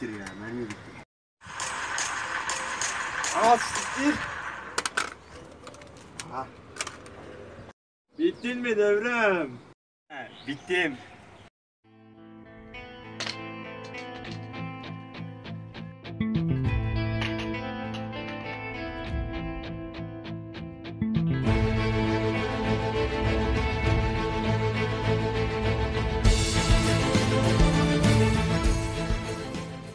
siktir ya. Mermi bitti. Aa siktir. Aha. Bittin mi devrem? He, bittim.